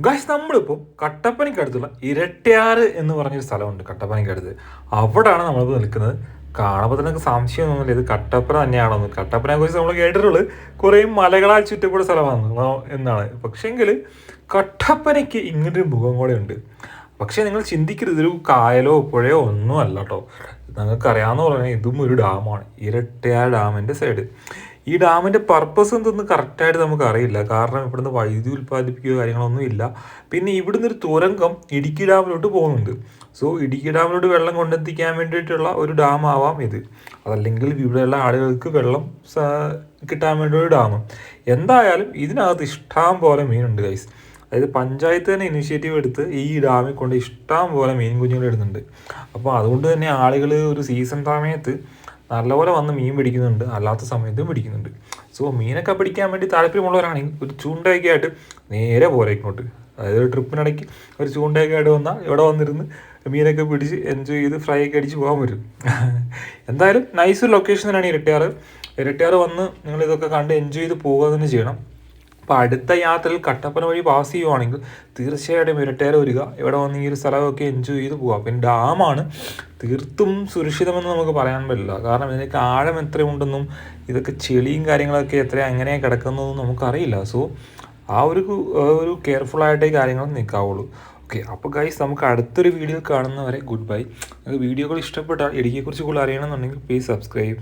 Guys നമ്മളിപ്പോൾ കട്ടപ്പനയ്ക്കടുത്തുള്ള ഇരട്ടയാറ് എന്ന് പറഞ്ഞൊരു സ്ഥലമുണ്ട് കട്ടപ്പനയ്ക്കടുത്ത്. അവിടെയാണ് നമ്മളിപ്പോൾ നിൽക്കുന്നത്. കാണുമ്പോൾ തന്നെ സംശയമൊന്നുമില്ല ഇത് കട്ടപ്പന തന്നെയാണെന്ന്. കട്ടപ്പനയെ കുറിച്ച് നമ്മൾ കേട്ടിട്ടുള്ളത് കുറേ മലകളാൽ ചുറ്റപ്പെട്ട സ്ഥലമാണ് എന്നാണ്. പക്ഷേങ്കിൽ കട്ടപ്പനയ്ക്ക് ഇങ്ങനൊരു മുഖം കൂടെ ഉണ്ട്. പക്ഷേ നിങ്ങൾ ചിന്തിക്കരുത്. ഇതൊരു കായലോ പുഴയോ ഒന്നും അല്ല കേട്ടോ നിങ്ങൾക്കറിയാമെന്ന് പറഞ്ഞാൽ ഇതും ഒരു ഡാമാണ്. ഇരട്ടയാർ ഡാമിന്റെ സൈഡ്. ഈ ഡാമിന്റെ പർപ്പസ് എന്തെന്ന് കറക്റ്റായിട്ട് നമുക്ക് അറിയില്ല. കാരണം ഇവിടുന്ന് വൈദ്യുതി ഉൽപ്പാദിപ്പിക്കുകയോ കാര്യങ്ങളൊന്നും ഇല്ല. പിന്നെ ഇവിടുന്ന് ഒരു തുരങ്കം ഇടുക്കി ഡാമിലോട്ട് പോകുന്നുണ്ട്. സോ ഇടുക്കി ഡാമിലോട്ട് വെള്ളം കൊണ്ടെത്തിക്കാൻ വേണ്ടിയിട്ടുള്ള ഒരു ഡാം ആവാം ഇത്. അതല്ലെങ്കിൽ ഇവിടെയുള്ള ആളുകൾക്ക് വെള്ളം കിട്ടാൻ വേണ്ടി ഒരു ഡാം. എന്തായാലും ഇതിനകത്ത് ഇഷ്ടം പോലെ മീനുണ്ട് ഗൈസ് അതായത് പഞ്ചായത്ത് തന്നെ ഇനിഷ്യേറ്റീവ് എടുത്ത് ഈ ഡാമിൽ കൊണ്ട് ഇഷ്ടം പോലെ മീൻ കുഞ്ഞുങ്ങൾ ഇടുന്നുണ്ട്. അപ്പോൾ അതുകൊണ്ട് തന്നെ ആളുകൾ ഒരു സീസൺ സമയത്ത് നല്ലപോലെ വന്ന് മീൻ പിടിക്കുന്നുണ്ട്. അല്ലാത്ത സമയത്തും പിടിക്കുന്നുണ്ട്. സോ മീനൊക്കെ പിടിക്കാൻ വേണ്ടി താല്പര്യമുള്ളവരാണെങ്കിൽ ഒരു ചൂണ്ടയൊക്കെ ആയിട്ട് നേരെ പോരെ ഇങ്ങോട്ട്. അതായത് ഒരു ട്രിപ്പിനിടയ്ക്ക് ഒരു ചൂണ്ടയൊക്കെ ആയിട്ട് വന്നാൽ ഇവിടെ വന്നിരുന്ന് മീനൊക്കെ പിടിച്ച് എൻജോയ് ചെയ്ത് ഫ്രൈ ഒക്കെ അടിച്ച് പോകാൻ പറ്റും. എന്തായാലും നൈസ് ലൊക്കേഷൻ തന്നെയാണ് ഇരട്ടിയാറ്. ഇരട്ടിയാറ് വന്ന് നിങ്ങൾ ഇതൊക്കെ കണ്ട് എൻജോയ് ചെയ്ത് പോകുക തന്നെ ചെയ്യണം. അപ്പോൾ അടുത്ത യാത്രയിൽ കട്ടപ്പന വഴി പാസ് ചെയ്യുവാണെങ്കിൽ തീർച്ചയായിട്ടും ഇരട്ടേര വരിക ഇവിടെ വന്ന് ഈ ഒരു സ്ഥലമൊക്കെ എൻജോയ് ചെയ്ത് പോകാം പിന്നെ ഡാമാണ് തീർത്തും സുരക്ഷിതമെന്ന് നമുക്ക് പറയാൻ പറ്റില്ല. കാരണം ഇതിനൊക്കെ ആഴം എത്രയുണ്ടെന്നും ഇതൊക്കെ ചെളിയും കാര്യങ്ങളൊക്കെ എത്ര അങ്ങനെ കിടക്കുന്നതെന്നും നമുക്കറിയില്ല. സോ ആ ഒരു ഒരു കെയർഫുൾ ആയിട്ടേ കാര്യങ്ങൾ നിൽക്കാവുള്ളൂ. ഓക്കെ അപ്പോൾ ഗൈസ് നമുക്ക് അടുത്തൊരു വീഡിയോ കാണുന്നവരെ ഗുഡ് ബൈ നിങ്ങൾക്ക് വീഡിയോകൾ ഇഷ്ടപ്പെട്ടാൽ ഇടുക്കിയെക്കുറിച്ച് കൂടുതൽ അറിയണമെന്നുണ്ടെങ്കിൽ പ്ലീസ് സബ്സ്ക്രൈബ്